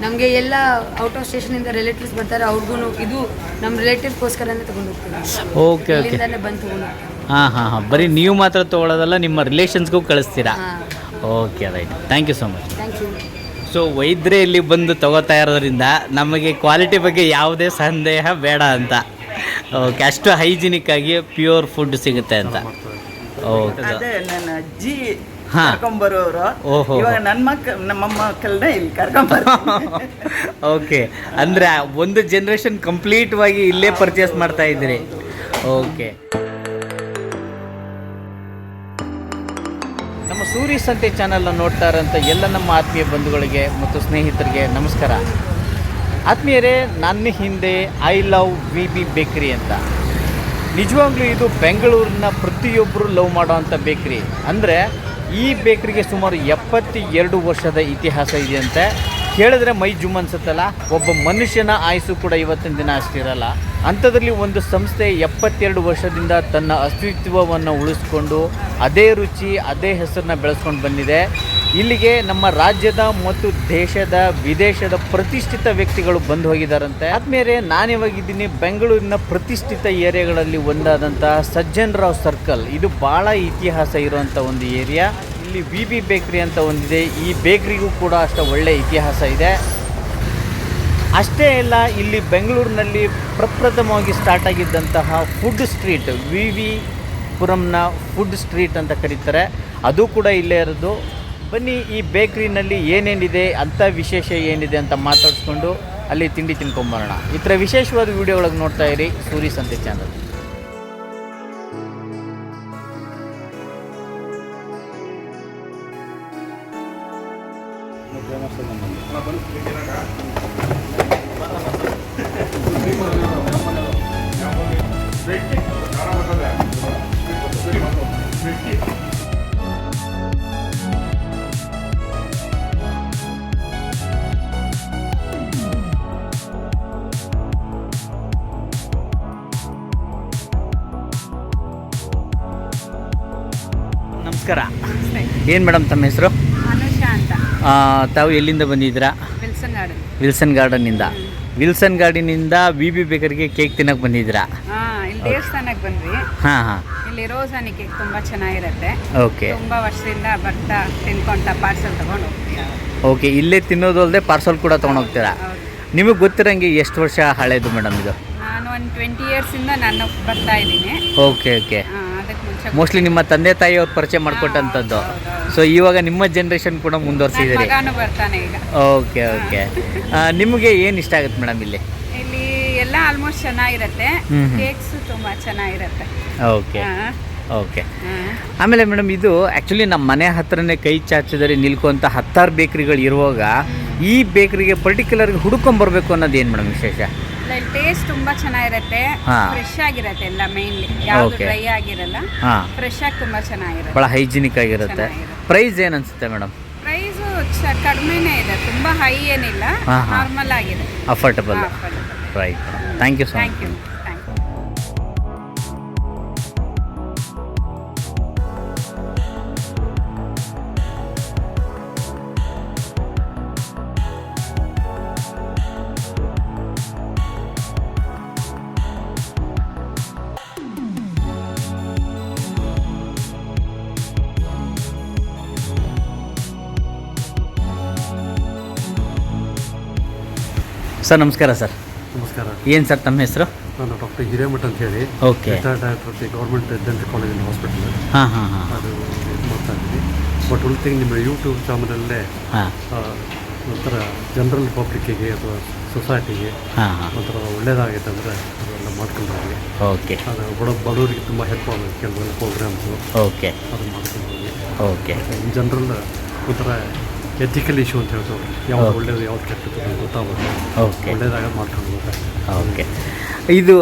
ನಮಗೆ ಎಲ್ಲ out of ಸ್ಟೇಷನಿಂದ relatives ಬರ್ತಾರೆ ಅವ್ರಿಗೂ ಇದು ನಮ್ಮ ರಿಲೇಟಿವ್ಗೋಸ್ಕರನೇ ತಗೊಂಡು ಹೋಗ್ತೀವಿ ಓಕೆ ಓಕೆ ಇಲ್ಲಿಂದಾನೇ ಬಂದು ತಗೊಂಡು ಹೋಗ್ತೀವಿ ಹಾಂ ಹಾಂ ಹಾಂ. ಬರೀ ನೀವು ಮಾತ್ರ ತೊಗೊಳೋದಲ್ಲ ನಿಮ್ಮ ರಿಲೇಷನ್ಸ್ಗೂ ಕಳಿಸ್ತೀರಾ? ಹಾಂ. Okay right thank you so much thank you so ವೈದ್ಯರೇ ಇಲ್ಲಿ ಬಂದು ತಗೋತಾ ಇರೋದ್ರಿಂದ ನಮಗೆ ಕ್ವಾಲಿಟಿ ಬಗ್ಗೆ ಯಾವುದೇ ಸಂದೇಹ ಬೇಡ ಅಂತ. ಓಕೆ ಅಷ್ಟು ಹೈಜಿನಿಕ್ ಆಗಿ ಪ್ಯೂರ್ ಫುಡ್ ಸಿಗುತ್ತೆ ಅಂತ. ಓಕೆ ಅದೇ ನನ್ನ ಅಜ್ಜಿ ಹಾ. ಕರ್ಕೊಂಬರೋರು. ಓಹೋ. ಇವಾಗ ನನ್ನ ಮಕ್ಕ ನಮ್ಮ ಮಕ್ಕಳನ್ನ ಇಲ್ಲಿ ಕರ್ಕೊಂಬರ್ತಾರೆ ಓಕೆ ಅಂದ್ರೆ ಒಂದು ಜನರೇಷನ್ ಕಂಪ್ಲೀಟ್ ಆಗಿ ಇಲ್ಲೇ ಪರ್ಚೇಸ್ ಮಾಡ್ತಾ ಇದ್ದೀರಿ. ಓಕೆ ನಮ್ಮ ಸೂರ್ಯ ಸಂತೆ ಚಾನಲ್ನ ನೋಡ್ತಾ ಇರೋಂಥ ಎಲ್ಲ ನಮ್ಮ ಆತ್ಮೀಯ ಬಂಧುಗಳಿಗೆ ಮತ್ತು ಸ್ನೇಹಿತರಿಗೆ ನಮಸ್ಕಾರ. ಆತ್ಮೀಯರೇ ನನ್ನ ಹಿಂದೆ ಐ ಲವ್ ವಿ ಬಿ ಬೇಕ್ರಿ ಅಂತ. ನಿಜವಾಗ್ಲೂ ಇದು ಬೆಂಗಳೂರಿನ ಪ್ರತಿಯೊಬ್ಬರು ಲವ್ ಮಾಡೋವಂಥ ಬೇಕ್ರಿ ಅಂದರೆ ಈ ಬೇಕರಿಗೆ ಸುಮಾರು ಎಪ್ಪತ್ತೆರಡು ವರ್ಷದ ಇತಿಹಾಸ ಇದೆಯಂತೆ. ಕೇಳಿದ್ರೆ ಮೈ ಜುಮ್ ಅನ್ಸುತ್ತಲ್ಲ, ಒಬ್ಬ ಮನುಷ್ಯನ ಆಯಸ್ಸು ಕೂಡ ಇವತ್ತಿನ ದಿನ ಅಷ್ಟಿರಲ್ಲ ಅಂಥದ್ರಲ್ಲಿ ಒಂದು ಸಂಸ್ಥೆ ಎಪ್ಪತ್ತೆರಡು ವರ್ಷದಿಂದ ತನ್ನ ಅಸ್ತಿತ್ವವನ್ನು ಉಳಿಸ್ಕೊಂಡು, ಅದೇ ರುಚಿ, ಅದೇ ಹೆಸರನ್ನ ಬೆಳೆಸ್ಕೊಂಡು ಬಂದಿದೆ. ಇಲ್ಲಿಗೆ ನಮ್ಮ ರಾಜ್ಯದ ಮತ್ತು ದೇಶದ, ವಿದೇಶದ ಪ್ರತಿಷ್ಠಿತ ವ್ಯಕ್ತಿಗಳು ಬಂದು ಹೋಗಿದ್ದಾರಂತೆ. ಆದ್ಮೇಲೆ ನಾನಿವಾಗಿದ್ದೀನಿ ಬೆಂಗಳೂರಿನ ಪ್ರತಿಷ್ಠಿತ ಏರಿಯಾಗಳಲ್ಲಿ ಒಂದಾದಂತಹ ಸಜ್ಜನ್ ರಾವ್ ಸರ್ಕಲ್. ಇದು ಬಹಳ ಇತಿಹಾಸ ಇರುವಂಥ ಒಂದು ಏರಿಯಾ. ಇಲ್ಲಿ ವಿ ಬಿ ಬೇಕ್ರಿ ಅಂತ ಒಂದಿದೆ. ಈ ಬೇಕ್ರಿಗೂ ಕೂಡ ಅಷ್ಟು ಒಳ್ಳೆ ಇತಿಹಾಸ ಇದೆ. ಅಷ್ಟೇ ಅಲ್ಲ, ಇಲ್ಲಿ ಬೆಂಗಳೂರಿನಲ್ಲಿ ಪ್ರಪ್ರಥಮವಾಗಿ ಸ್ಟಾರ್ಟ್ ಆಗಿದ್ದಂತಹ ಫುಡ್ ಸ್ಟ್ರೀಟ್ ವಿ ವಿ ಪುರಂನ ಫುಡ್ ಸ್ಟ್ರೀಟ್ ಅಂತ ಕರೀತಾರೆ. ಅದು ಕೂಡ ಇಲ್ಲೇ ಇರೋದು. ಬನ್ನಿ, ಈ ಬೇಕ್ರಿನಲ್ಲಿ ಏನೇನಿದೆ ಅಂಥ ವಿಶೇಷ ಏನಿದೆ ಅಂತ ಮಾತಾಡಿಸ್ಕೊಂಡು ಅಲ್ಲಿ ತಿಂಡಿ ತಿನ್ಕೊಂಬರೋಣ. ಈ ಥರ ವಿಶೇಷವಾದ ವೀಡಿಯೋಗಳಿಗೆ ನೋಡ್ತಾ ಇರಿ, ಸೂರಿ ಸಂತೆ ಚಾನಲ್ ನಮಸ್ಕಾರ ಏನು ಮೇಡಮ್ ತಮ್ಮ ಹೆಸರು? ತಾವು ಎಲ್ಲಿಂದ ಬಂದಿದ್ದೀರಾ? Wilson garden. ವಿಲ್ಸನ್ ಗಾರ್ಡನ್ನಿಂದ. ವಿಲ್ಸನ್ ಗಾರ್ಡನ್ನಿಂದ ವಿ ಬಿ ಬೇಕರಿಗೆ ಕೇಕ್ ತಿನ್ನಕ್ಕೆ ಬಂದಿದ್ದೀರಾ? ಹಾಂ ಇಲ್ಲಿ ದೇವಸ್ಥಾನಕ್ಕೆ ಬಂದ್ವಿ. ಹಾಂ ಹಾಂ. ಇಲ್ಲಿ ರೋಸ್ ಹನಿ ಕೇಕ್ ತುಂಬ ಚೆನ್ನಾಗಿರುತ್ತೆ. ಓಕೆ. ತುಂಬ ವರ್ಷದಿಂದ ಬರ್ತಾ ತಿನ್ಕೊಂತ ಪಾರ್ಸಲ್ ತಗೊಂಡು ಓಕೆ ಇಲ್ಲೇ ತಿನ್ನೋದು ಅಲ್ಲದೆ ಪಾರ್ಸಲ್ ಕೂಡ ತೊಗೊಂಡೋಗ್ತೀರಾ ಹೋಗ್ತೀರಾ? ನಿಮಗೆ ಗೊತ್ತಿರಂಗೆ ಎಷ್ಟು ವರ್ಷ ಹಳೇದು ಮೇಡಮ್ ಇದು? ನಾನು ಒಂದು ಟ್ವೆಂಟಿ ಇಯರ್ಸಿಂದ ನಾನು ಬರ್ತಾ ಇದ್ದೀನಿ. Okay okay. ಮುಂಚೆ ಮೋಸ್ಟ್ಲಿ ನಿಮ್ಮ ತಂದೆ ತಾಯಿ ಅವ್ರು ಪರಿಚಯ ಮಾಡಿಕೊಟ್ಟಂಥದ್ದು. ಸೊ ಇವಾಗ ನಿಮ್ಮ ಜನ್ರೇಷನ್ ಕೂಡ ಮುಂದುವರ್ಸಿದ್ದೀರಿ ಮಗನೂ ಬರ್ತಾನೆ ಈಗ. ಓಕೆ ಓಕೆ ನಿಮಗೆ ಏನು ಇಷ್ಟ ಆಗುತ್ತೆ ಮೇಡಮ್ ಇಲ್ಲಿ? ಇಲ್ಲಿ ಎಲ್ಲ ಆಲ್ಮೋಸ್ಟ್ ಚೆನ್ನಾಗಿರುತ್ತೆ. ಹ್ಮ್ ಹ್ಮ್. ಕೇಕ್ಸ್ ತುಂಬ ಚೆನ್ನಾಗಿರುತ್ತೆ. ಓಕೆ ಹಾ, ಓಕೆ ಆಮೇಲೆ ಮೇಡಮ್ ಇದು ಆ್ಯಕ್ಚುಲಿ ನಮ್ಮ ಮನೆ ಹತ್ರನೇ ಕೈ ಚಾಚಿದರೆ ನಿಲ್ಕುವಂಥ ಹತ್ತಾರು ಬೇಕ್ರಿಗಳು ಇರುವಾಗ ಈ ಬೇಕ್ರಿಗೆ ಪರ್ಟಿಕ್ಯುಲರ್ಗೆ ಹುಡ್ಕೊಂಬರ್ಬೇಕು ಅನ್ನೋದು ಏನು ಮೇಡಮ್ ವಿಶೇಷ? ಇಲ್ಲಿ ಟೇಸ್ಟ್ ತುಂಬಾ ಚೆನ್ನಾಗಿರುತ್ತೆ ಹಾ. ಫ್ರೆಶ್ ಆಗಿರುತ್ತೆ ಎಲ್ಲ ಮೇನ್ಲಿ ಯಾವುದು Okay. ಡ್ರೈ ಆಗಿರಲ್ಲ ಹಾಂ. ಫ್ರೆಶ್ ಆಗಿ ತುಂಬಾ ಚೆನ್ನಾಗಿರುತ್ತೆ. ಬಹಳ ಹೈಜಿನಿಕ್ ಆಗಿರುತ್ತೆ. ಚೆನ್ನಾಗಿರುತ್ತೆ. ಪ್ರೈಸ್ ಏನ್ ಅನ್ಸುತ್ತೆ ಮೇಡಮ್ ಪ್ರೈಸ್ ಕಡಿಮೆನೇ ಇದೆ ತುಂಬಾ ಹೈ ಏನಿಲ್ಲ ಹಾ, ಹಾ. ನಾರ್ಮಲ್ ಆಗಿದೆ. Affordable right thank you so thank you sir ನಮಸ್ಕಾರ ಸರ್. ನಮಸ್ಕಾರ. ಏನು ಸರ್ ತಮ್ಮ ಹೆಸರು? ನಾನು ಡಾಕ್ಟರ್ ಹಿರೇಮಠ ಅಂತ ಹೇಳಿ okay. Doctor government dental college hospital ಹಾಂ ಹಾಂ ಹಾಂ. ಅದು ಇದು ಮಾಡ್ತಾ ಇದ್ದೀನಿ. ಬಟ್ ಉಳಿತಿಗೆ ನಿಮ್ಮ ಯೂಟ್ಯೂಬ್ ಚಾನಲಲ್ಲೇ ಹಾಂ. ಒಂಥರ ಜನರಲ್ ಪಬ್ಲಿಕ್ಕಿಗೆ ಅಥವಾ ಸೊಸೈಟಿಗೆ ಒಂಥರ ಒಳ್ಳೇದಾಗೈತೆ ಅಂದರೆ ಅದೆಲ್ಲ ಮಾಡ್ಕೊಂಡು ಹೋಗಿ. ಓಕೆ. ಅದು ಬಡ ಬಡವರಿಗೆ ತುಂಬ ಹೆಲ್ಪ್ ಆಗುತ್ತೆ ಕೆಲವೊಂದು ಪ್ರೋಗ್ರಾಮ್ಸು ಓಕೆ. ಅದು ಮಾಡ್ಕೊಂಡು ಹೋಗಿ. ಓಕೆ. ಇನ್ ಜನರಲ್ ಒಂಥರ ಎಥಿಕಲ್ ಇಶ್ಯೂ ಅಂತ ಹೇಳ್ತಾರೆ. ಯಾವ್ದು. ಒಳ್ಳೇದು ಯಾವ್ದು ಕೆಟ್ಟದ್ದು ಅಂತ ಗೊತ್ತಾಗುತ್ತೆ ಓಕೆ ಒಳ್ಳೇದಾಗೋದು ಮಾಡ್ಕೊಂಡು ಓಕೆ ಇದು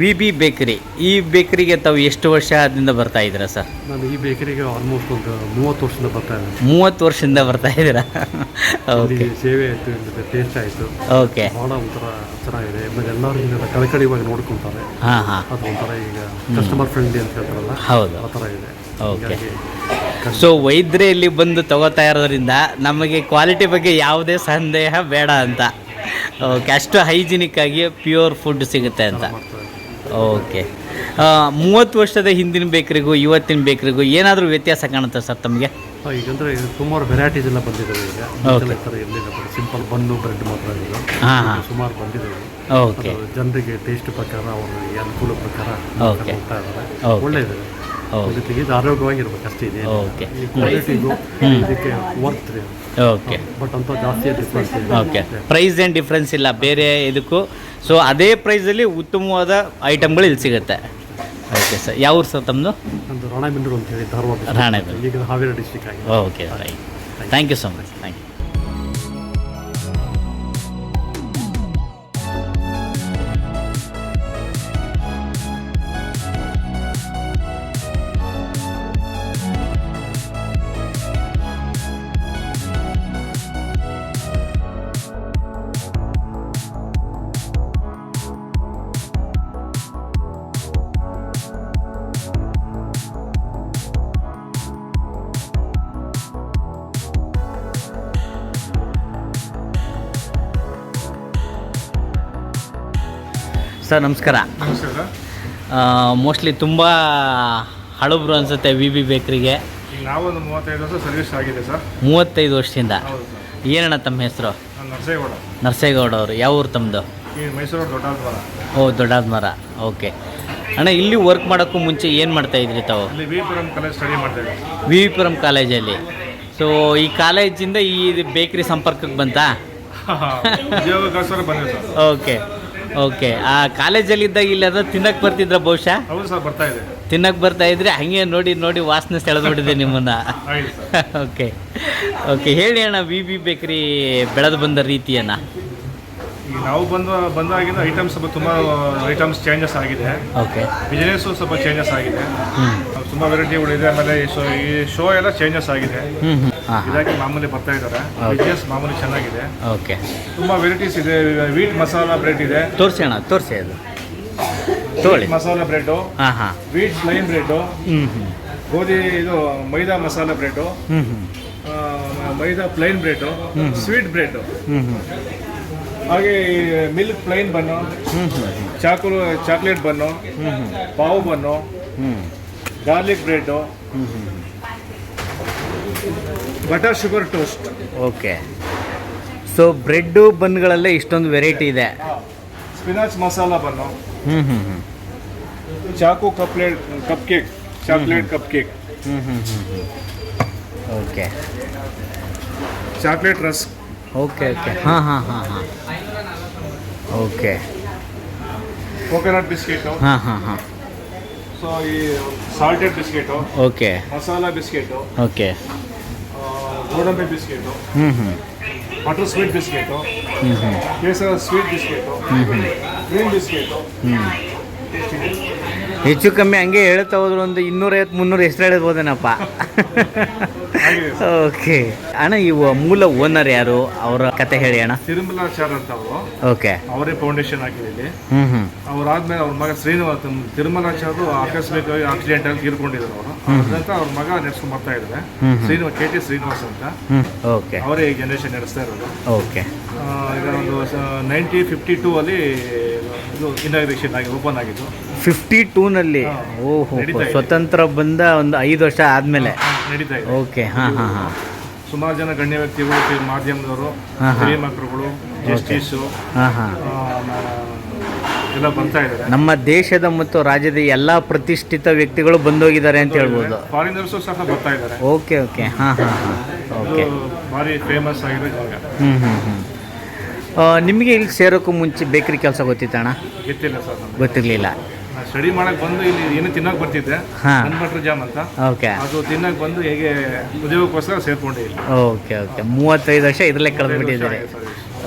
ವಿ ಬಿ ಬೇಕರಿ ಈ ಬೇಕರಿಗೆ ತಾವು ಎಷ್ಟು ವರ್ಷ ವರ್ಷದಿಂದ ಬರ್ತಾ ಇದ್ದೀರಾ ಸರ್ ನಾನು ಈ ಬೇಕರಿಗೆ ಆಲ್ಮೋಸ್ಟ್ ಒಂದು ಮೂವತ್ತು ವರ್ಷದಿಂದ ಬರ್ತಾ ಇದ್ದೀನಿ. ಮೂವತ್ತು ವರ್ಷದಿಂದ ಬರ್ತಾ ಇದ್ದೀರಾ? ಓಕೆ ಸೇವೆ ಆಯಿತು ಇಲ್ಲಿದೆ ಟೇಸ್ಟ್ ಆಯಿತು. ಓಕೆ ಭಾಳ ಒಂಥರ ಚೆನ್ನಾಗಿದೆ. ಆಮೇಲೆ ಎಲ್ಲರೂ ಹಿಂಗೆಲ್ಲ ಕಳಕಳಿವಾಗಿ ನೋಡ್ಕೊತಾರೆ. ಹಾಂ ಹಾಂ. ಅದು ಒಂಥರ ಈಗ ಕಸ್ಟಮರ್ ಫ್ರೆಂಡ್ಲಿ ಅಂತ ಹೇಳ್ತಾರಲ್ಲ ಹೌದು. ಆ ಥರ ಇದೆ. Okay. ಸೊ ವೈದ್ಯರೇ ಇಲ್ಲಿ ಬಂದು ತಗೋತಾ ಇರೋದ್ರಿಂದ ನಮಗೆ ಕ್ವಾಲಿಟಿ ಬಗ್ಗೆ ಯಾವುದೇ ಸಂದೇಹ ಬೇಡ ಅಂತ. ಓಕೆ ಅಷ್ಟು ಹೈಜಿನಿಕ್ ಆಗಿ ಪ್ಯೂರ್ ಫುಡ್ ಸಿಗುತ್ತೆ ಅಂತ. ಓಕೆ ಮೂವತ್ತು ವರ್ಷದ ಹಿಂದಿನ ಬೇಕರಿಗೂ ಇವತ್ತಿನ ಬೇಕರಿಗೂ ಏನಾದರೂ ವ್ಯತ್ಯಾಸ ಕಾಣುತ್ತೆ ಸರ್ ತಮಗೆ? ಈಗಂದ್ರೆ ಸುಮಾರು ವೆರೈಟೀಸ್ ಎಲ್ಲ ಬಂದಿದ್ದಾವೆ ಈಗ. ಸಿಂಪಲ್ ಬನ್ನು ಬ್ರೆಡ್ ಮಾತ್ರ ಸುಮಾರು ಬಂದಿದ್ದಾವೆ ಓಕೆ ಜನರಿಗೆ ಟೇಸ್ಟ್ ಪ್ರಕಾರ ಅವರಿಗೆ ಅನುಕೂಲ ಪ್ರಕಾರ ಒಳ್ಳೆಯದು ಜೊತೆಗೆ ಇದು ಆರೋಗ್ಯವಾಗಿರ್ಬೇಕು ಅಷ್ಟೇ ಇದೆ ಓಕೆ ಕ್ವಾಲಿಟಿಗೂ ಇದಕ್ಕೆ ವರ್ತ್ ಓಕೆ ಬಟ್ ಅಂತ ಜಾಸ್ತಿ ಡಿಫ್ರೆನ್ಸ್ ಓಕೆ ಪ್ರೈಸ್ ಏನು ಡಿಫ್ರೆನ್ಸ್ ಇಲ್ಲ ಬೇರೆ ಇದಕ್ಕೂ. ಸೊ ಅದೇ ಪ್ರೈಸಲ್ಲಿ ಉತ್ತಮವಾದ ಐಟಮ್ಗಳು ಇಲ್ಲಿ ಸಿಗುತ್ತೆ. ಓಕೆ ಸರ್ ಯಾವ ಊರು ಸರ್ ತಮ್ಮದು ನಮ್ಮದು ರಾಣೆಬೆನ್ನೂರು ಅಂತ ಹೇಳಿ ಧಾರವಾಡ ರಾಣೆಬೆಂಡೂರು ರಾಣೆಬೆನ್ನೂರು. ಈಗ ಹಾವೇರಿ ಡಿಸ್ಟಿಕ್ ಆಗಿದೆ. Okay right thank you so much thank you sir ನಮಸ್ಕಾರ. ನಮಸ್ಕಾರ ಮೋಸ್ಟ್ಲಿ ತುಂಬ ಹಳಬ್ರು ಅನಿಸುತ್ತೆ ವಿ ಬಿ ಬೇಕ್ರಿಗೆ. ಮೂವತ್ತೈದು ವರ್ಷ ಸರ್ವಿಸ್ ಆಗಿದೆ ಸರ್. ಮೂವತ್ತೈದು ವರ್ಷದಿಂದ. ಏನಣ್ಣ ತಮ್ಮ ಹೆಸರು? ನರಸೇಗೌಡ. ನರಸೇಗೌಡ ಅವರು. ಯಾವ ಊರು ತಮ್ಮದು ಈ ಮೈಸೂರು ದೊಡ್ಡಾದ್ಮರ. ಓ ದೊಡ್ಡಾದ್ಮರ. ಓಕೆ. ಅಣ್ಣ ಇಲ್ಲಿ ವರ್ಕ್ ಮಾಡೋಕ್ಕೂ ಮುಂಚೆ ಏನು ಮಾಡ್ತಾ ಇದ್ರಿ ತಾವು? ವಿ ಪಿ ಕಾಲೇಜ್ ಸ್ಟಡಿ ಮಾಡ್ತಾ ಇದ್ದೀವಿ ವಿ ವಿ ಪುರಂ ಕಾಲೇಜಲ್ಲಿ. ಸೊ ಈ ಕಾಲೇಜಿಂದ ಈ ಬೇಕ್ರಿ ಸಂಪರ್ಕಕ್ಕೆ ಬಂತಾ? ಉದ್ಯೋಗಕ್ಕೋಸ್ಕರ ಬಂದಿದೆ ಸರ್. ಓಕೆ. ಓಕೆ ಆ ಕಾಲೇಜಲ್ಲಿದ್ದಾಗ ಇಲ್ಲಿ ಅದ ತಿನ್ನಕ್ಕೆ ಬರ್ತಿದ್ರ ಬಹುಶಃ? ಹೌದು ಸರ್ ಬರ್ತಾ ಇದೆ. ತಿನ್ನಕ್ಕೆ ಬರ್ತಾ ಇದ್ರೆ ಹಂಗೆ ನೋಡಿ ನೋಡಿ ವಾಸನೆ ಸೆಳೆದ್ಬಿಟ್ಟಿದೆ ನಿಮ್ಮನ್ನು. ಓಕೆ ಓಕೆ ಹೇಳಿ ಅಣ್ಣ ವಿ ಬಿ ಬೇಕ್ರಿ ಬೆಳೆದು ಬಂದ ರೀತಿಯನ್ನು. ಈಗ ನಾವು ಬಂದ ಬಂದಾಗಿಂದ ಐಟಮ್ಸ್ ಸ್ವಲ್ಪ ತುಂಬ ಐಟಮ್ಸ್ ಚೇಂಜಸ್ ಆಗಿದೆ. ಓಕೆ ಬಿಸ್ನೆಸ್ಸು ಸ್ವಲ್ಪ ಚೇಂಜಸ್ ಆಗಿದೆ. ತುಂಬ ವೆರೈಟಿಗಳಿದೆ ಆಮೇಲೆ ಈ ಶೋ ಈ ಶೋ ಎಲ್ಲ ಚೇಂಜಸ್ ಆಗಿದೆ. ಇದಾಗಿ ಮಾಮೂಲಿ ಬರ್ತಾ ಇದ್ದಾರೆ. ಬಿಸ್ನೆಸ್ ಮಾಮೂಲಿ ಚೆನ್ನಾಗಿದೆ. ಓಕೆ ತುಂಬ ವೆರೈಟೀಸ್ ಇದೆ. ವೀಟ್ ಮಸಾಲ ಬ್ರೆಡ್ ಇದೆ. ತೋರಿಸಿ ಅಣ್ಣ ತೋರಿಸಿ ಅದು. ತೋಳಿ. ಮಸಾಲ ಬ್ರೆಡ್ಡು ಹಾಂ ಹಾಂ ವೀಟ್ ಪ್ಲೈನ್ ಬ್ರೆಡ್ಡು ಗೋಧಿ ಇದು ಮೈದಾ ಮಸಾಲ ಬ್ರೆಡ್ಡು ಮೈದಾ ಪ್ಲೈನ್ ಬ್ರೆಡ್ಡು ಸ್ವೀಟ್ ಬ್ರೆಡ್ ಹ್ಞೂ ಹ್ಞೂ ಹಾಗೆ ಮಿಲ್ಕ್ ಪ್ಲೈನ್ ಬನ್ನು ಹ್ಞೂ ಹ್ಞೂ ಚಾಕು ಚಾಕ್ಲೇಟ್ ಬನ್ನು ಹ್ಞೂ ಹ್ಞೂ ಪಾವು ಬನ್ನು ಹ್ಞೂ ಗಾರ್ಲಿಕ್ ಬ್ರೆಡ್ಡು ಹ್ಞೂ butter sugar toast okay. So bread ಬನ್ಗಳಲ್ಲೇ ಇಷ್ಟೊಂದು ವೆರೈಟಿ ಇದೆ. ಸ್ಪಿನಾಚ್ ಮಸಾಲ ಬನ್ನು ಹ್ಞೂ ಹ್ಞೂ ಹ್ಞೂ ಚಾಕು ಕಪ್ಲೇಟ್ cup cake chocolate cup cake ಹ್ಞೂ ಹ್ಞೂ ಹ್ಞೂ ಹ್ಞೂ okay. Chocolate rusk. Okay okay. ಹಾಂ ಹಾಂ ಹಾಂ ಹಾಂ. ಓಕೆ ಕೋಕೋನಟ್ ಬಿಸ್ಕೆಟು ಹಾಂ ಹಾಂ ಹಾಂ. ಸೊ ಈ salted biscuit okay masala biscuit okay ಗೋಡಂಬಿ ಬಿಸ್ಕೆಟು ಹ್ಞೂ ಹ್ಞೂ ಬಟರ್ ಸ್ವೀಟ್ ಬಿಸ್ಕೆಟು ಹ್ಞೂ ಹ್ಞೂ ಕೇಸರ ಸ್ವೀಟ್ ಬಿಸ್ಕೆಟು ಹ್ಞೂ ಹ್ಞೂ ಕ್ರೀಮ್ ಬಿಸ್ಕೆಟು ಹ್ಞೂ ಹೆಚ್ಚು ಕಮ್ಮಿ ಹಂಗೆ ಹೇಳ್ತಾ ಹೋದ್ರು ಒಂದು ಇನ್ನೂರೈವತ್ತು ಮುನ್ನೂರು ಹೆಸರು ಹೇಳ್ಬೋದೇನಪ್ಪ? ಓಕೆ ಅಣ್ಣ ಇವ ಮೂಲ ಓನರ್ ಯಾರು? ಅವರ ಕತೆ ಹೇಳಿ ಅಣ್ಣ. ತಿರುಮಲಾಚಾರ್ ಅಂತ ಅವರು. ಓಕೆ ಅವರೇ ಫೌಂಡೇಶನ್ ಹಾಕಿದ್ದೀವಿ ಹ್ಞೂ ಅವ್ರಾದ್ಮೇಲೆ ಅವ್ರ ಮಗ ಶ್ರೀನಿವಾಸ್ ತಿರುಮಲಾಚಾರ್ರು ಆಕಸ್ಮಿಕವಾಗಿ ಆಕ್ಸಿಡೆಂಟ್ ಆಗಿ ತೀರ್ಕೊಂಡಿದ್ರು ಅವರು. ಅದಂತ ಅವ್ರ ಮಗ ನಡೆಸ್ಕೊಂಡು ಬರ್ತಾ ಇದ್ದಾರೆ ಶ್ರೀನಿವಾಸ್ ಹ್ಮ್. ಶ್ರೀನಿವಾಸ ಕೆ ಟಿ ಶ್ರೀನಿವಾಸ್ ಅಂತ. ಓಕೆ ಅವರೇ ಈ ಜನರೇಷನ್ ನಡೆಸ್ತಾ ಇರೋದು. ಓಕೆ ಒಂದು ನೈನ್ಟಿ ಫಿಫ್ಟಿ ಟೂ ಅಲ್ಲಿ ಇದು ಇನಾಗ್ರೇಷನ್ ಆಗಿ ಓಪನ್ ಆಗಿತ್ತು ಫಿಫ್ಟಿ ಟೂನಲ್ಲಿ. ಓಹೋ ಸ್ವತಂತ್ರ ಬಂದ ಒಂದು ಐದು ವರ್ಷ ಆದಮೇಲೆ? ನಡೀತಾ ಇದೆ. ಓಕೆ ಹಾಂ ಹಾಂ ಹಾಂ. ಸುಮಾರು ಜನ ಗಣ್ಯ ವ್ಯಕ್ತಿಗಳು ಮಾಧ್ಯಮದವರು ಹಿರಿಯ ಮಕ್ಕಳುಗಳು ಜಸ್ಟಿಸು ಹಾಂ ಹಾಂ. ಎಲ್ಲ ಬರ್ತಾ ಇದ್ದಾರೆ. ನಮ್ಮ ದೇಶದ ಮತ್ತು ರಾಜ್ಯದ ಎಲ್ಲ ಪ್ರತಿಷ್ಠಿತ ವ್ಯಕ್ತಿಗಳು ಬಂದೋಗಿದ್ದಾರೆ ಅಂತ ಹೇಳ್ಬೋದು. ಫಾರಿನರ್ಸು ಸಹ ಬರ್ತಾ ಇದ್ದಾರೆ. Okay okay. ಹಾಂ ಹಾಂ ಹಾಂ. ಓಕೆ. ಭಾರಿ ಫೇಮಸ್ ಆಗಿರೋ ಜಾಗ. ಹ್ಞೂ ಹ್ಞೂ ಹ್ಞೂ ನಿಮಗೆ ಇಲ್ಲಿ ಸೇರೋಕ್ಕೂ ಮುಂಚೆ ಬೇಕ್ರಿ ಕೆಲಸ ಗೊತ್ತಿತ್ತಣ್ಣ ಗೊತ್ತಿಲ್ಲ ಸರ್ ನಮ್ಗೆ. ಗೊತ್ತಿರಲಿಲ್ಲ. ಸ್ಟಡಿ ಮಾಡಕ್ಕೆ ಬಂದು ಇಲ್ಲಿ ಏನು ತಿನ್ನೋಕೆ ಬರ್ತಿದ್ದೆ. ಹಾಂ. ಬಟ್ರ್ ಜಾಮ್ ಅಂತ. ಓಕೆ. ಅದು ತಿನ್ನಕ್ ಬಂದು ಹೇಗೆ ಉದ್ಯೋಗಕ್ಕೋಸ್ಕರ ಸೇರ್ಕೊಂಡೆ ಇಲ್ಲಿ. Okay okay. ಮೂವತ್ತೈದು ವರ್ಷ ಇದರಲ್ಲೇ ಕಳೆದ್ಬಿಟ್ಟಿದ್ದೀರಿ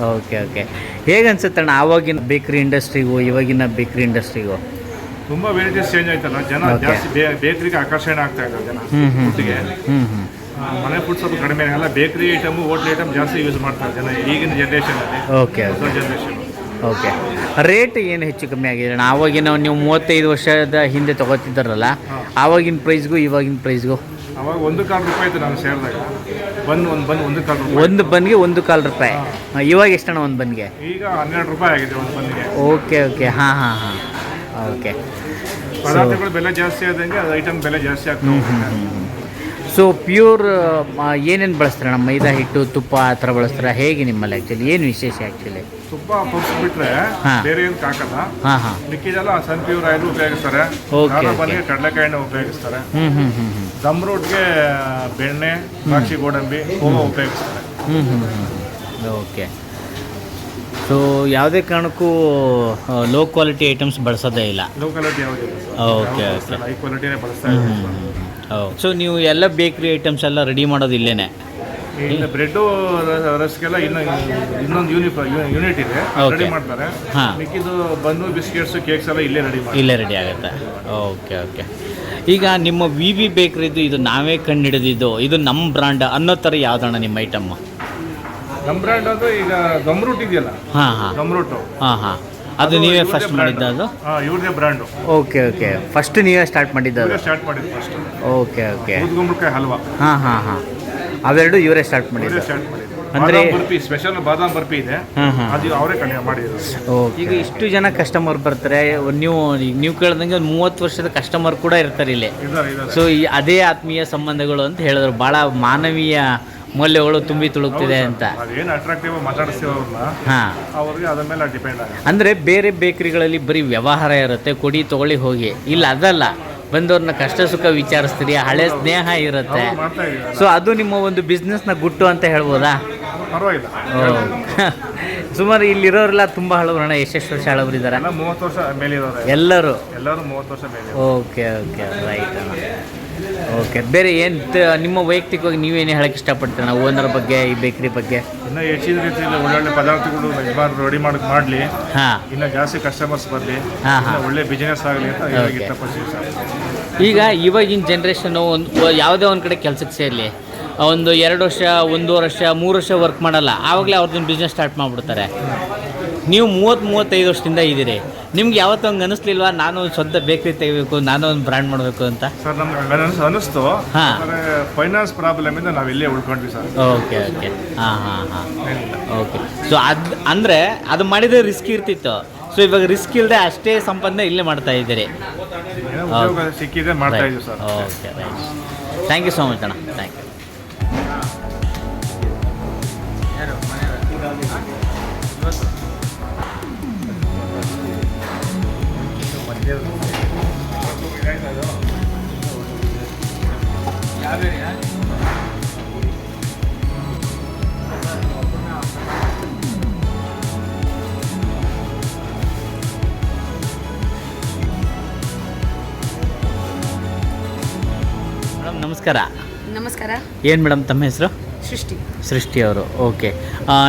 ಓಕೆ ಓಕೆ. ಹೇಗೆ ಅನ್ಸುತ್ತಣ್ಣ ಆವಾಗಿನ ಬೇಕ್ರಿ ಇಂಡಸ್ಟ್ರಿಗೂ ಇವಾಗಿನ ಬೇಕ್ರಿ ಇಂಡಸ್ಟ್ರಿಗೂ? ತುಂಬಾ ವೆರೈಟೀಸ್ ಚೇಂಜ್ ಆಯ್ತಲ್ಲ ಜನ Okay. ಜಾಸ್ತಿ ಬೇಕರಿಗೆ ಆಕರ್ಷಣೆ ಆಗ್ತಾ ಇದ್ದಾರೆ ಜನ. ಹ್ಞೂ ಹ್ಞೂ ಫುಡ್ಗೆ ಹ್ಞೂ ಹ್ಞೂ ಮನೆ ಫುಡ್ ಸ್ವಲ್ಪ ಕಡಿಮೆ ಎಲ್ಲ ಬೇಕರಿ ಐಟಮು ಹೋಟ್ಲ್ ಐಟಮ್ ಜಾಸ್ತಿ ಯೂಸ್ ಮಾಡ್ತಾರೆ ಜನ ಈಗಿನ ಜನರೇಷನ್ ಅಲ್ಲಿ. ಓಕೆ ಹೊಸ ಜನ್ರೇಷನ್ ಓಕೆ ರೇಟ್ ಏನು ಹೆಚ್ಚು ಕಮ್ಮಿ ಆಗಿದೆ ಅಣ್ಣ ಆವಾಗಿನ ನೀವು ಮೂವತ್ತೈದು ವರ್ಷದ ಹಿಂದೆ ತಗೋತಿದ್ದಾರಲ್ಲ ಆವಾಗಿನ ಪ್ರೈಸ್ಗೂ ಇವಾಗಿನ ಪ್ರೈಸ್ಗೂ ಅವಾಗ ಒಂದು ಕಾಲು ರೂಪಾಯಿ ಇತ್ತು ನಾನು ಸೇರಿದಾಗ ಬಂದು ಒಂದು ಬಂದು ಒಂದು ಕಾಲು ರೂಪಾಯಿ. ಒಂದು ಬನ್ಗೆ ಒಂದು ಕಾಲು ರೂಪಾಯಿ. ಹಾಂ, ಇವಾಗ ಎಷ್ಟಣ್ಣ ಒಂದು ಬನ್ಗೆ ಈಗ ಹನ್ನೆರಡು ರೂಪಾಯಿ ಆಗಿದೆ ಒಂದು ಬಂದಿಗೆ. ಓಕೆ ಓಕೆ ಹಾಂ ಹಾಂ ಹಾಂ. ಓಕೆ ಪದಾರ್ಥಗಳು ಬೆಲೆ ಜಾಸ್ತಿ ಆದಂಗೆ ಅದು ಐಟಮ್ ಬೆಲೆ ಜಾಸ್ತಿ ಆಗ್ತಾ ಹೋಗುತ್ತೆ. ಸೊ ಪ್ಯೂರ್ ಏನೇನು ಬಳಸ್ತಾರೆ? ನಮ್ಮ ಮೈದಾ ಹಿಟ್ಟು ತುಪ್ಪ ಆ ಥರ ಬಳಸ್ತಾರೆ? ಹೇಗೆ ನಿಮ್ಮಲ್ಲಿ ಆ್ಯಕ್ಚುಲಿ ಏನು ವಿಶೇಷ ಆ್ಯಕ್ಚುಲಿ ತುಪ್ಪ ಬಿಟ್ರೆ ಹಾ. ಬೇರೆ ಏನು ಹಾಕಲ್ಲ ಹಾಂ ಹಾಂ. ಮಿಕ್ಕಿದೆಲ್ಲ ಸನ್ಪ್ಯೂರ್ ಆಯಿಲ್ ಉಪಯೋಗಿಸ್ತಾರೆ. Okay, ಕಡಲೆಕಾಯಿನ ಉಪಯೋಗಿಸ್ತಾರೆ. ಹ್ಞೂ ಹ್ಞೂ ಹ್ಞೂ ಹ್ಞೂ ದಮ್ ರೂಟ್ಗೆ ಬೆಣ್ಣೆ ದ್ರಾಕ್ಷಿ ಗೋಡಂಬಿ ಹೋಮ. ಉಪಯೋಗಿಸ್ತಾರೆ. ಹ್ಞೂ ಹ್ಞೂ ಹ್ಞೂ ಓಕೆ ಸೊ ಯಾವುದೇ ಕಾರಣಕ್ಕೂ ಲೋ ಕ್ವಾಲಿಟಿ ಐಟಮ್ಸ್ ಬಳಸೋದೇ ಇಲ್ಲ. ಲೋ ಕ್ವಾಲಿಟಿ ಯಾವುದೇ ಓಕೆ ಓಕೆ ಹೈ ಕ್ವಾಲಿಟಿನೇ ಬಳಸ್ತಾ ಇದ್ದೀವಿ ಸೊ ನೀವು ಎಲ್ಲ ಬೇಕ್ರಿ ಐಟಮ್ಸ್ ಎಲ್ಲ ರೆಡಿ ಮಾಡೋದು ಇಲ್ಲೇನೆ? ಇನ್ನು ಬ್ರೆಡ್ಡು ರಸ್ಗೆಲ್ಲ ಇನ್ನು ಇನ್ನೊಂದು ಯೂನಿಫ್ ಯೂನಿಟ್ ಇದೆ. ರೆಡಿ ಮಾಡ್ತಾರೆ. ಹಾಂ. ಮಿಕ್ಕಿದ್ದು ಬನ್ನು ಬಿಸ್ಕೆಟ್ಸ್ ಕೇಕ್ಸ್ ಎಲ್ಲ ಇಲ್ಲೇ ರೆಡಿ ಇಲ್ಲೇ ರೆಡಿ ಆಗುತ್ತೆ. ಓಕೆ ಓಕೆ ಈಗ ನಿಮ್ಮ ವಿ ವಿ ಬೇಕ್ರಿದು ಇದು ನಾವೇ ಕಂಡು ಹಿಡಿದಿದ್ದು ಇದು ನಮ್ಮ ಬ್ರ್ಯಾಂಡ್ ಅನ್ನೋ ಥರ ಯಾವ್ದಣ್ಣ ನಿಮ್ಮ ಐಟಮ್ಮು ನಮ್ಮ ಬ್ರ್ಯಾಂಡ್ ಅದು ಈಗ ಗಮ್ರೂಟ್ ಇದೆಯಲ್ಲ? ಹಾಂ ಹಾಂ. ಗಮ್ರೂಟು. ಹಾಂ ಹಾಂ. ಅದು ನೀವೇ ಫಸ್ಟ್ ಮಾಡಿದ್ದು ಇವ್ರದೇ ಬ್ರ್ಯಾಂಡು ಓಕೆ ಓಕೆ ಫಸ್ಟ್ ನೀವೇ ಸ್ಟಾರ್ಟ್ ಮಾಡಿದ್ದು ಅದು ಸ್ಟಾರ್ಟ್ ಮಾಡಿದ್ದು ಫಸ್ಟ್ ಓಕೆ ಓಕೆ ಹಲ್ವಾ. ಹಾಂ ಹಾಂ ಹಾಂ. ಅವೆರಡು ಇವರೇ ಸ್ಟಾರ್ಟ್ ಮಾಡಿದ್ದು. ಸ್ಟಾರ್ಟ್ ಮಾಡಿದ್ದು. ಅಂದ್ರೆ- ಬರ್ಪಿ ಸ್ಪೆಷಲ್ ಬಾದಾಮ್ ಬರ್ಪಿ ಇದೆ. ಅದು ಅವರೇ ಕಡಿಮೆ ಮಾಡಿದ್ರು ಈಗ ಇಷ್ಟು ಜನ ಕಸ್ಟಮರ್ ಬರ್ತಾರೆ ನೀವು ಈಗ ನೀವು ಕೇಳ್ದಂಗೆ ಒಂದು ಮೂವತ್ತು ವರ್ಷದ ಕಸ್ಟಮರ್ ಕೂಡ ಇರ್ತಾರೆ ಇಲ್ಲಿ. ಸೊ ಈ ಅದೇ ಆತ್ಮೀಯ ಸಂಬಂಧಗಳು ಅಂತ ಹೇಳಿದ್ರು. ಭಾಳ ಮಾನವೀಯ ಮೌಲ್ಯಗಳು ತುಂಬಿ ತುಳುಕ್ತಿದೆ ಅಂತ. ಅಂದ್ರೆ ಅಟ್ರಾಕ್ಟಿವ್ ಮಾತಾಡಿಸ್ತೀವಿ ಅವ್ರನ್ನ ಹಾಂ. ಅವ್ರಿಗೆ ಅದ್ರ ಮೇಲೆ ಡಿಪೆಂಡ್ ಆಗುತ್ತೆ. ಅಂದರೆ ಬೇರೆ ಬೇಕರಿಗಳಲ್ಲಿ ಬರೀ ವ್ಯವಹಾರ ಇರುತ್ತೆ ಕೊಡಿ ತಗೊಳ್ಳಿ ಹೋಗಿ. ಇಲ್ಲ ಅದಲ್ಲ. ಬಂದವ್ರನ್ನ ಕಷ್ಟ ಸುಖ ವಿಚಾರಿಸ್ತೀರಿ ಹಳೆ ಸ್ನೇಹ ಇರುತ್ತೆ. ಸೊ ಅದು ನಿಮ್ಮ ಒಂದು ಬಿಸ್ನೆಸ್ನ ಗುಟ್ಟು ಅಂತ ಹೇಳ್ಬೋದಾ? ಪರವಾಗಿಲ್ಲ. ಸುಮಾರು ಇಲ್ಲಿರೋರೆಲ್ಲ ತುಂಬ ಹಳಬರಣ್ಣ ಎಷ್ಟೆಷ್ಟು ವರ್ಷ ಹಳವರಿದ್ದಾರೆ ಮೂವತ್ತು ವರ್ಷ ಮೇಲೆ ಇರೋರೆ ಎಲ್ಲರೂ? ಎಲ್ಲರೂ ಮೂವತ್ತು ವರ್ಷ ಮೇಲೆ ಓಕೆ ಓಕೆ ರೈಟ್. ಓಕೆ ಬೇರೆ ಏನು ನಿಮ್ಮ ವೈಯಕ್ತಿಕವಾಗಿ ನೀವೇನು ಹೇಳಕ್ಕೆ ಇಷ್ಟಪಡ್ತೀರ? ಓನರ್ ಬಗ್ಗೆ ಈ ಬೇಕರಿ ಬಗ್ಗೆ? ಇನ್ನೂ ಹೆಚ್ಚಿನ ರೀತಿಯಲ್ಲಿ ಒಳ್ಳೊಳ್ಳೆ ಪದಾರ್ಥಗಳು ಯಜಮಾನರು ರೆಡಿ ಮಾಡಿ ಮಾಡಲಿ. ಹಾಂ. ಇನ್ನೂ ಜಾಸ್ತಿ ಕಸ್ಟಮರ್ಸ್ ಬರಲಿ. ಹಾಂ ಹಾ. ಒಳ್ಳೆ ಬಿಸ್ನೆಸ್ ಆಗಲಿ ಅಂತ ಹೇಳಕ್ ಇಷ್ಟಪಡ್ತೀನಿ ಸರ್. ಈಗ ಇವಾಗಿನ ಜನ್ರೇಷನು ಒಂದು ಯಾವುದೇ ಒಂದು ಕಡೆ ಕೆಲಸಕ್ಕೆ ಸೇರಲಿ. ಒಂದು ಎರಡು ವರ್ಷ ಒಂದೂವರೆ ವರ್ಷ ಮೂರು ವರ್ಷ ವರ್ಕ್ ಮಾಡಲ್ಲ. ಆವಾಗಲೇ ಅವ್ರದ್ದು ಬಿಸ್ನೆಸ್ ಸ್ಟಾರ್ಟ್ ಮಾಡಿಬಿಡ್ತಾರೆ. ನೀವು ಮೂವತ್ತು ಮೂವತ್ತೈದು ವರ್ಷದಿಂದ ಇದ್ದೀರಿ. ನಿಮ್ಗೆ ಯಾವತ್ತೂ ಹಂಗೆ ಅನಿಸ್ಲಿಲ್ವಾ? ನಾನು ಸ್ವಂತ ಬೇಕರಿ ತೆಗಿಬೇಕು ನಾನು ಒಂದು ಬ್ರ್ಯಾಂಡ್ ಮಾಡಬೇಕು ಅಂತ? ಸರ್ ನಮ್ಗೆ ಅನಿಸ್ ಅನಿಸ್ತು. ಹಾ. ಫೈನಾನ್ಸ್ ಪ್ರಾಬ್ಲಮ್ ಇಂದ ನಾವು ಇಲ್ಲೇ ಉಳ್ಕೊಂಡ್ವಿ ಸರ್. ಓಕೆ ಓಕೆ ಹಾಂ ಹಾಂ ಹಾಂ. ಓಕೆ ಸೊ ಅದು ಅಂದರೆ ಅದು ಮಾಡಿದರೆ ರಿಸ್ಕ್ ಇರ್ತಿತ್ತು. ಸೊ ಇವಾಗ ರಿಸ್ಕ್ ಇಲ್ಲದೆ ಅಷ್ಟೇ ಸಂಪಾದನೆ ಇಲ್ಲೇ ಮಾಡ್ತಾ ಇದ್ದೀರಿ. ಏನೋ ಉದ್ಯೋಗ ಸಿಕ್ಕಿದೆ ಮಾಡ್ತಾ ಇದ್ದೀವಿ sir. Okay right thank you so much ಅಣ್ಣ. ಥ್ಯಾಂಕ್ ಯು ಮೇಡಮ್ ನಮಸ್ಕಾರ. ನಮಸ್ಕಾರ. ಏನು ಮೇಡಮ್ ತಮ್ಮ ಹೆಸರು? ಸೃಷ್ಟಿ. ಸೃಷ್ಟಿ ಅವರು ಓಕೆ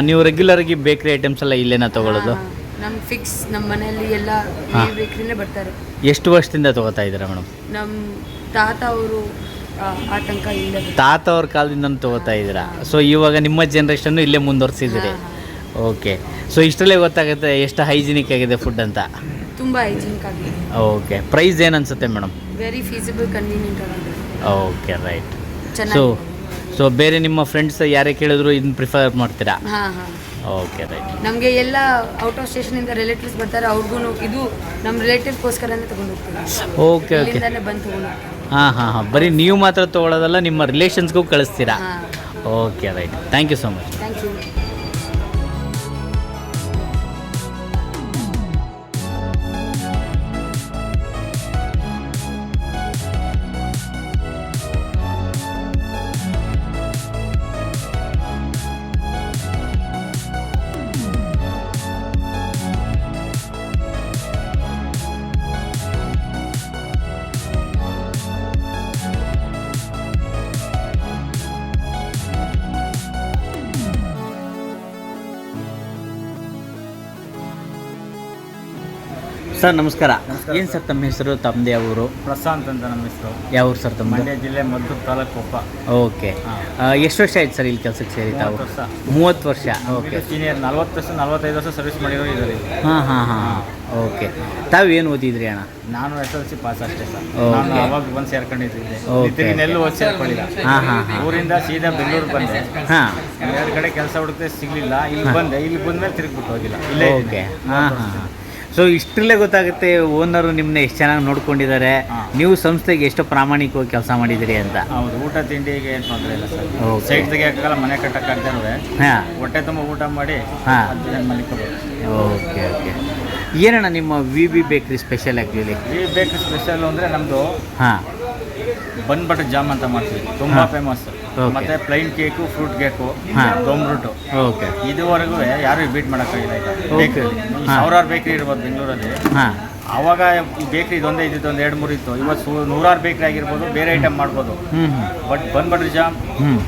ನೀವು ರೆಗ್ಯುಲರ್ ಆಗಿ ಬೇಕ್ರಿ ಐಟಮ್ಸ್ ಎಲ್ಲ ಇಲ್ಲೇನ ತಗೊಳ್ಳೋದು ನಮ್ಮ ಫಿಕ್ಸ್ ನಮ್ಮ ಮನೆಯಲ್ಲಿ ಎಲ್ಲ ಹಾ. ಬೇಕ್ರಿನೇ ಬರ್ತಾರೆ. ಎಷ್ಟು ವರ್ಷದಿಂದ ತಗೋತಾ ಇದ್ದೀರಾ ಮೇಡಮ್? ನಮ್ಮ ತಾತ ಅವರು ಆತಂಕ ಇಲ್ಲ ತಾತ ಅವ್ರ ಕಾಲದಿಂದ ತಗೋತಾ ಇದ್ದೀರಾ? ಸೊ ಇವಾಗ ನಿಮ್ಮ ಜನ್ರೇಷನ್ನು ಇಲ್ಲೇ ಮುಂದುವರ್ಸಿದ್ದೀರಿ. ಓಕೆ ಸೊ ಇಷ್ಟರಲ್ಲೇ ಗೊತ್ತಾಗುತ್ತೆ ಎಷ್ಟು ಹೈಜಿನಿಕ್ ಆಗಿದೆ ಫುಡ್ ಅಂತ. ತುಂಬ ಹೈಜಿನಿಕ್ ಆಗಿದೆ. ಓಕೆ ಪ್ರೈಸ್ ಏನು ಅನ್ಸುತ್ತೆ ಮೇಡಮ್? ವೆರಿ ಫೀಸಿಬಲ್ ಕನ್ವೀನಿಯಂಟ್ ಆಗಿದೆ. ಓಕೆ ರೈಟ್ ಸೊ ಚೆನ್ನಾಗಿ ಸೊ ಬೇರೆ ನಿಮ್ಮ ಫ್ರೆಂಡ್ಸ್ ಯಾರೇ ಕೇಳಿದ್ರು ಇದನ್ನ ಪ್ರಿಫರ್ ಮಾಡ್ತೀರಾ? ಹಾಂ ಹಾಂ. ಓಕೆ ರೈಟ್ ನಮಗೆ ಎಲ್ಲ ಔಟ್ ಆಫ್ ಸ್ಟೇಷನ್ ಇಂದ ರಿಲೇಟಿವ್ಸ್ ಬರ್ತಾರೆ ಅವ್ರಿಗೂ ಇದು ನಮ್ಮ ರಿಲೇಟಿವ್ಗೋಸ್ಕರನೇ ತಗೊಂಡು ಹೋಗ್ತೀವಿ ಓಕೆ ಓಕೆ ಇಲ್ಲಿಂದಾನೇ ಬಂದು ತಗೊಂಡು ಹೋಗ್ತೀವಿ ಹಾಂ ಹಾಂ ಹಾಂ. ಬರೀ ನೀವು ಮಾತ್ರ ತೊಗೊಳೋದಲ್ಲ ನಿಮ್ಮ ರಿಲೇಷನ್ಸ್ಗೂ ಕಳಿಸ್ತೀರಾ? ಹಾಂ. Okay right thank you so much thank you sir ನಮಸ್ಕಾರ. ಏನು ಸರ್ ತಮ್ಮ ಹೆಸರು ತಮ್ಮದೇ ಊರು? ಪ್ರಶಾಂತ್ ಅಂತ ನಮ್ಮ ಹೆಸರು. ಯಾವ ಊರು ಸರ್ ತಮ್ಮ ಮಂಡ್ಯ ಜಿಲ್ಲೆ ಮದ್ದು ತಾಲೂಕು ಕೊಪ್ಪ ಓಕೆ. ಎಷ್ಟು ವರ್ಷ ಆಯ್ತು ಸರ್ ಇಲ್ಲಿ ಕೆಲಸಕ್ಕೆ ಸೇರಿ ತಾವು? ಮೂವತ್ತು ವರ್ಷ. ಓಕೆ. ಸೀನಿಯರ್ ನಲ್ವತ್ತು ವರ್ಷ ನಲ್ವತ್ತೈದು ವರ್ಷ ಸರ್ವಿಸ್ ಮಾಡಿರೋ ಇದ್ದಾರೆ ಹಾಂ ಹಾಂ ಹಾಂ ಓಕೆ. ತಾವು ಏನು ಓದಿದ್ರಿ ಅಣ್ಣ? ನಾನು ಎಸ್ ಎಲ್ ಸಿ ಪಾಸ್ ಅಷ್ಟೇ ಸರ್. ನಾನು ಅವಾಗ ಬಂದು ಸೇರ್ಕೊಂಡಿದ್ದೀನಿ Okay. ತಿರುಗಿ ನೆಲ್ಲು ಓದಿ ಸೇರ್ಕೊಂಡಿಲ್ಲ. ಹಾಂ ಹಾಂ ಹಾಂ. ಊರಿಂದ ಸೀದಾ ಬೆಂಗಳೂರು ಬಂದೆ. ಹಾಂ. ಎರಡು ಕಡೆ ಕೆಲಸ ಹುಡುಕ್ತೆ ಸಿಗಲಿಲ್ಲ. ಇಲ್ಲಿ ಬಂದೆ. ಇಲ್ಲಿ ಬಂದ್ಮೇಲೆ ತಿರುಗ್ಬಿಟ್ಟು ಹೋಗಿಲ್ಲ. ಇಲ್ಲೇ ಓಕೆ. ಹಾಂ ಹಾಂ ಸೊ ಇಷ್ಟರಲ್ಲೇ ಗೊತ್ತಾಗುತ್ತೆ ಓನರು ನಿಮ್ಮನ್ನ ಎಷ್ಟು ಚೆನ್ನಾಗಿ ನೋಡ್ಕೊಂಡಿದ್ದಾರೆ ನೀವು ಸಂಸ್ಥೆಗೆ ಎಷ್ಟು ಪ್ರಾಮಾಣಿಕವಾಗಿ ಕೆಲಸ ಮಾಡಿದಿರಿ ಅಂತ. ಹೌದು ಊಟ ತಿಂಡಿಗೆ ಏನು ತೊಂದರೆ ಇಲ್ಲ ಸರ್. ಸೈಟ್ ಸೈಡ್ ತೆಗಿಯೋಕ್ಕಾಗಲ್ಲ ಮನೆ ಕಟ್ಟಕ್ಕಾಗ್ದೇ ಹಾಂ. ಹೊಟ್ಟೆ ತುಂಬ ಊಟ ಮಾಡಿ ಹಾಂ. ಓಕೆ ಓಕೆ ಏನಣ್ಣ ನಿಮ್ಮ V B bakery special actually V bakery special ಅಂದರೆ ನಮ್ಮದು ಹಾಂ. ಬನ್ ಬಟರ್ ಜಾಮ್ ಅಂತ ಮಾಡ್ತೀವಿ. ತುಂಬ ಹಾ. ಮತ್ತೆ ಪ್ಲೈನ್ ಕೇಕು ಫ್ರೂಟ್ ಕೇಕು ಗೊಂಬ್ರೂಟು ಓಕೆ ಇದುವರೆಗೂ ಯಾರು ಬೀಟ್ ಮಾಡೋಕ್ಕಾಗಿಲ್ಲ ಸಾವಿರಾರು ಬೇಕರಿ ಇರ್ಬೋದು ಬೆಂಗಳೂರಲ್ಲಿ. ಅವಾಗ ಈ ಬೇಕರಿ ಇದೊಂದೇ ಇದ್ದಿದ್ದು ಒಂದು ಎರಡು ಮೂರು ಇತ್ತು. ಇವತ್ತು ನೂರಾರು ಬೇಕರಿ ಆಗಿರ್ಬೋದು ಬೇರೆ ಐಟಮ್ ಮಾಡ್ಬೋದು. But bun butter jam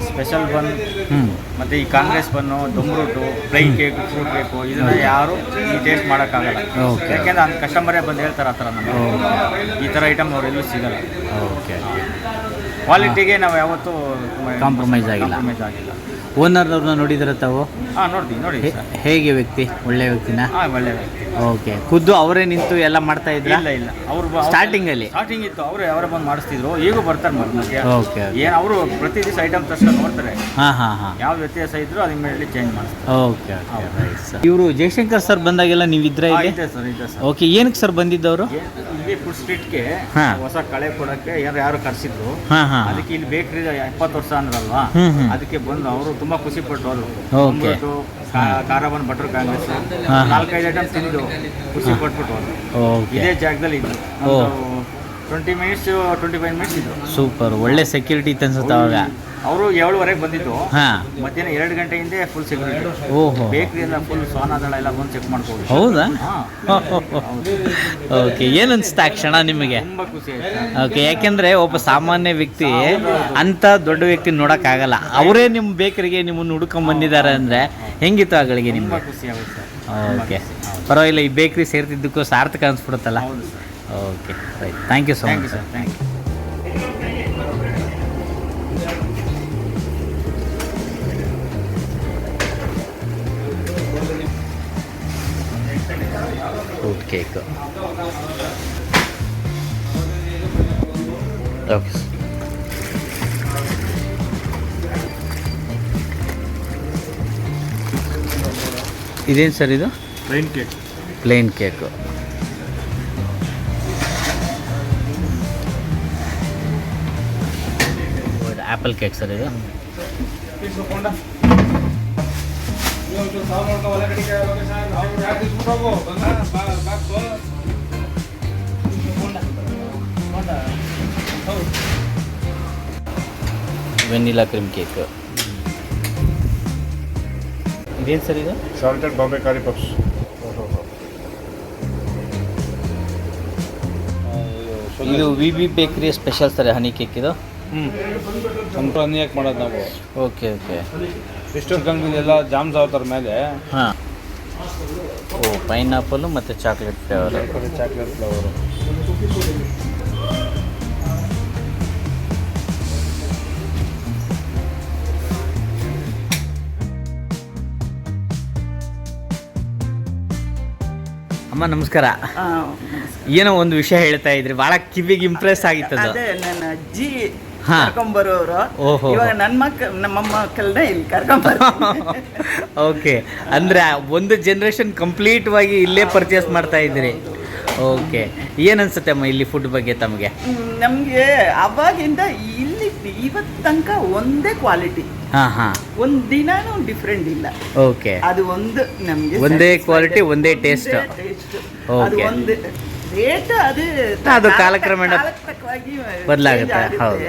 special bun ಮತ್ತೆ ಈ ಕಾಂಗ್ರೆಸ್ ಬನ್ನು ದುಮ್ರೂಟು ಪ್ಲೈನ್ ಕೇಕ್ ಫ್ರೂಟ್ ಕೇಕು ಇದನ್ನ ಯಾರು ಈ ಟೇಸ್ಟ್ ಮಾಡೋಕ್ಕಾಗಲ್ಲ. ಯಾಕೆಂದ್ರೆ ಅಂದ್ ಕಸ್ಟಮರೇ ಬಂದು ಹೇಳ್ತಾರೆ ಆ ಥರ ನಮಗೆ. ಈ ಥರ ಐಟಮ್ ಅವರೆಲ್ಲೂ ಸಿಗಲ್ಲ. ಓಕೆ ಕ್ವಾಲಿಟಿಗೆ ನಾವು ಯಾವತ್ತೂ ಕಾಂಪ್ರಮೈಸ್ ಆಗಿಲ್ಲ. ಕಾಂಪ್ರಮೈಸ್ ಆಗಿಲ್ಲ. ಓನರ್ನವ್ರನ್ನ ನೋಡಿದ್ರೆ ತಾವು? ಹಾಂ ನೋಡ್ತೀವಿ ನೋಡಿ ಹೇ- ಸರ್. ಹೇಗೆ ವ್ಯಕ್ತಿ? ಒಳ್ಳೆ ವ್ಯಕ್ತಿನ? ಹಾಂ ಒಳ್ಳೆ ವ್ಯಕ್ತಿ. ಓಕೆ. ಖುದ್ದು ಅವರೇ ನಿಂತು ಎಲ್ಲ ಮಾಡ್ತಾ ಇದ್ರ? ಇಲ್ಲ ಇಲ್ಲ. ಅವ್ರು ಸ್ಟಾರ್ಟಿಂಗ್ ಅಲ್ಲಿ? ಸ್ಟಾರ್ಟಿಂಗ್ ಇತ್ತು ಅವರು ಅವರೇ ಬಂದು ಮಾಡಿಸ್ತಿದ್ರು. ಈಗ ಬರ್ತಾರೆ ಮತ್ತೆ ಓಕೆ ಏನು ಅವರು ಪ್ರತಿ ದಿವಸ ಐಟಮ್ ತಕ್ಷಣ ನೋಡ್ತಾರೆ. ಹಾಂ ಹಾಂ ಹಾಂ. ಯಾವ ವ್ಯತ್ಯಾಸ ಇದ್ರು ಅದು ಮೇಲೆ ಚೇಂಜ್ ಮಾಡ್ತಾರೆ ಓಕೆ ಓಕೆ. ಇವರು ಜಯಶಂಕರ್ ಸರ್ ಬಂದಾಗೆಲ್ಲ ನೀವು ಇದ್ರೆ ಹಾ, ಇಲ್ಲಿ? ಇದೆ ಸರ್ ಇದೆ ಸರ್. ಓಕೆ ಏನಕ್ಕೆ ಸರ್ ಬಂದಿದ್ದವರು ಫುಡ್ ಸ್ಟ್ರೀಟ್ಗೆ ಹಾ. ಹೊಸ ಕಳೆ ಕೊಡಕ್ಕೆ ಯಾರು ಯಾರು ಕರ್ಸಿದ್ರು. ಹಾಂ ಹಾಂ. ಅದಕ್ಕೆ ಇಲ್ಲಿ ಬೇಕ್ರಿ ಎಪ್ಪತ್ತು ವರ್ಷ ಅಂದ್ರಲ್ವಾ? ಹ್ಮ್, ಹ್ಮ್. ಅದಕ್ಕೆ ಬಂದು ಅವರು ತುಂಬಾ ಖುಷಿ ಪಟ್ಟು ಅವರು Okay. ಕಾರಬನ್ ಬಟರ್ ಕಾಂಗ್ರೆಸ್ ಹಾ. ನಾಲ್ಕೈದು ಐಟಮ್ ತಿಂದು ಖುಷಿ ಪಟ್ಬಿಟ್ಟು ಅವರು ಓಕೆ ಇದೇ ಜಾಗದಲ್ಲಿ ಇದ್ರು. ಓ. Twenty minutes twenty five minutes ಇದ್ರು. ಸೂಪರ್ ಒಳ್ಳೆ ಸೆಕ್ಯೂರಿಟಿ ಇತ್ತು ಅನ್ಸುತ್ತೆ ಅವಾಗ ಅವರು ಏಳುವರೆಗೆ ಬಂದಿದ್ದು. ಹಾಂ. ಮಧ್ಯಾಹ್ನ ಎರಡು ಗಂಟೆ ಹಿಂದೆ ಫುಲ್ ಸೆಕ್ಯೂರಿಟಿ ಓಹೋ. ಬೇಕ್ರಿ ಎಲ್ಲ ಫುಲ್ ಸೋನಾದಳ ಎಲ್ಲ ಬಂದು ಚೆಕ್ ಮಾಡ್ಕೊಂಡು ಹೌದಾ? ಓಕೆ ಏನು ಅನಿಸ್ತಾ ಆ ಕ್ಷಣ ನಿಮಗೆ? ತುಂಬಾ ಖುಷಿ ಆಯ್ತು. ಓಕೆ ಯಾಕೆಂದ್ರೆ ಒಬ್ಬ ಸಾಮಾನ್ಯ ವ್ಯಕ್ತಿ ಅಂತ ದೊಡ್ಡ ವ್ಯಕ್ತಿ ನೋಡೋಕ್ಕಾಗಲ್ಲ. ಅವರೇ ನಿಮ್ಮ ಬೇಕರಿಗೆ ನಿಮ್ಮನ್ನು ಹುಡ್ಕೊಂಡ್ ಬಂದಿದ್ದಾರೆ ಅಂದರೆ ಹೆಂಗಿತ್ತು ಆ ಗಳಿಗೆ ತುಂಬಾ ನಿಮ್ಗೆ ಖುಷಿ ಆಗುತ್ತೆ ಸರ್. ಓಕೆ ಪರವಾಗಿಲ್ಲ ಈ ಬೇಕ್ರಿ ಸೇರ್ತಿದ್ದಕ್ಕೂ ಸಾರ್ಥಕ ಅನ್ಸ್ಬಿಡುತ್ತಲ್ಲ? ಹೌದು sir. Okay right thank you so thank much sir thank you fruit cake okay ಇದೇನು ಸರ್ ಇದು? Plain cake plain cake apple cake sir ಇದು? Vanilla cream cake. ಇದೇನು ಸರ್ ಇದು? ಸಾಲ್ಟೆಡ್ ಬಾಂಬೆ ಕಾರಿ ಪಫ್ಸ್ ಇದು V B bakery special sir honey cake ಇದು? ಹ್ಞೂ ಸಂಕ್ರಾಂತಿ ಯಾಕೆ ಮಾಡೋದು ನಾವು? ಓಕೆ ಓಕೆ ಎಷ್ಟೊಂದು ಕಂಪ್ನಿದೆಲ್ಲ ಜಾಮ್ಸ್ ಆಗ್ತಾರ ಮೇಲೆ. ಹಾಂ. ಪೈನಾಪಲು ಮತ್ತು ಚಾಕ್ಲೇಟ್ ಫ್ಲೇವರ್. Chocolate flavour. ಅಮ್ಮ ನಮಸ್ಕಾರ. ಏನೋ ಒಂದು ವಿಷಯ ಹೇಳ್ತಾ ಇದ್ರಿ. ಭಾಳ ಕಿವಿಗೆ ಇಂಪ್ರೆಸ್ ಆಗಿತ್ತು ಅದೇ ನನ್ನ ಅಜ್ಜಿ ಹಾ. ಕರ್ಕೊಂಬರೋರು. ಓಹೋ. ಇವಾಗ ನನ್ನ ಮಕ್ಕ ನಮ್ಮ ಮಕ್ಕಳನ್ನ ಇಲ್ಲಿ ಕರ್ಕೊಂಬರ್ತೀನಿ ಓಕೆ ಅಂದ್ರೆ ಒಂದು ಜನ್ರೇಷನ್ ಕಂಪ್ಲೀಟ್ವಾಗಿ ಇಲ್ಲೇ ಪರ್ಚೇಸ್ ಮಾಡ್ತಾ ಇದ್ದೀರಿ. ಓಕೆ ಏನ್ ಅನ್ಸುತ್ತೆ ಅಮ್ಮ ಇಲ್ಲಿ ಫುಡ್ ಬಗ್ಗೆ ತಮಗೆ? ನಮಗೆ ಅವಾಗಿಂದ ಇಲ್ಲಿ ಇವತ್ತು ತನಕ ಒಂದೇ ಕ್ವಾಲಿಟಿ ಒಂದ್ ದಿನಾನು ಡಿಫ್ರೆಂಟ್ ಇಲ್ಲ. ಓಕೆ ಅದು ಒಂದು ನಮ್ಗೆ ಒಂದೇ ಕ್ವಾಲಿಟಿ ಒಂದೇ ಟೇಸ್ಟ್ taste. ರೇಟ್ ಅದು ಅದು ಕಾಲಕ್ರಮೇಣ ಬದಲಾಗುತ್ತೆ ಹೌದು.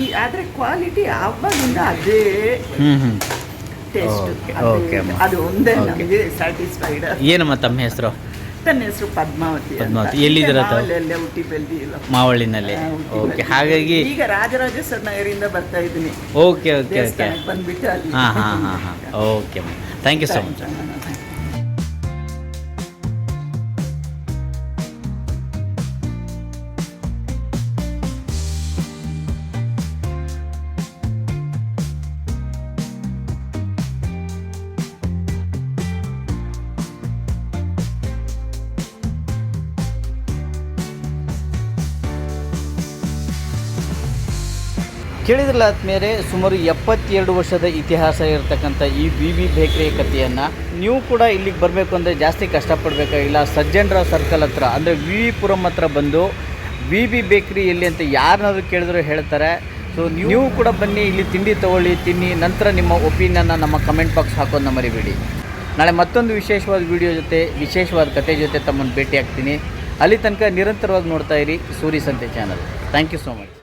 ಈ ಆದ್ರೆ ಕ್ವಾಲಿಟಿ ಅವಾಗಿಂದ ಅದೇ ಟೇಸ್ಟ್ ಓಕೆ. ಅದು ಒಂದೇ. ನಮಗೆ ಸ್ಯಾಟಿಸ್ಫೈಡ್ ಏನಮ್ಮ ತಮ್ಮ ಹೆಸರು? ತನ್ನ ಹೆಸರು ಪದ್ಮಾವತಿ. ಪದ್ಮಾವತಿ. ಎಲ್ಲಿದ್ದೀರಾ ಹುಟ್ಟಿ ಬೆಳ್ದಿಲ್ಲ ಮಾವಳ್ಳಿನಲ್ಲಿ. ಓಕೆ ಹಾಗಾಗಿ ಈಗ ರಾಜರಾಜೇಶ್ವರ ನಗರಿಂದ ಬರ್ತಾ ಇದ್ದೀನಿ. Okay okay okay. ಬಂದ್ಬಿಟ್ಟು ಹಾಂ ಹಾಂ ಹಾಂ ಹಾಂ. Okay thank you so much ಕೇಳಿದ್ರಲ್ಲ ಆದ್ಮೇಲೆ ಸುಮಾರು ಎಪ್ಪತ್ತೆರಡು ವರ್ಷದ ಇತಿಹಾಸ ಇರತಕ್ಕಂಥ ಈ ವಿ ವಿ ಬೇಕರಿ ಕಥೆಯನ್ನು ನೀವು ಕೂಡ ಇಲ್ಲಿಗೆ ಬರಬೇಕು ಅಂದರೆ ಜಾಸ್ತಿ ಕಷ್ಟಪಡಬೇಕಾಗಿಲ್ಲ ಸಜ್ಜನರಾವ್ ಸರ್ಕಲ್ ಹತ್ರ, ಅಂದರೆ ವಿ ವಿ ಪುರಂ ಹತ್ರ ಬಂದು ವಿ ಬಿ ಬೇಕ್ರಿ ಎಲ್ಲಿ ಅಂತ ಯಾರನ್ನಾದ್ರೂ ಕೇಳಿದ್ರು ಹೇಳ್ತಾರೆ. ಸೊ ನೀವು ಕೂಡ ಬನ್ನಿ, ಇಲ್ಲಿ ತಿಂಡಿ ತೊಗೊಳ್ಳಿ, ತಿನ್ನಿ, ನಂತರ ನಿಮ್ಮ ಒಪಿನಿಯನ್ನ ನಮ್ಮ ಕಮೆಂಟ್ ಬಾಕ್ಸ್ ಹಾಕೋದನ್ನ ಮರಿಬೇಡಿ. ನಾಳೆ ಮತ್ತೊಂದು ವಿಶೇಷವಾದ ವಿಡಿಯೋ ಜೊತೆ, ವಿಶೇಷವಾದ ಕತೆ ಜೊತೆ ತಮ್ಮನ್ನು ಭೇಟಿ ಆಗ್ತೀನಿ ಅಲ್ಲಿ ತನಕ ನಿರಂತರವಾಗಿ ನೋಡ್ತಾ ಇರಿ, Suri Sante channel thank you so much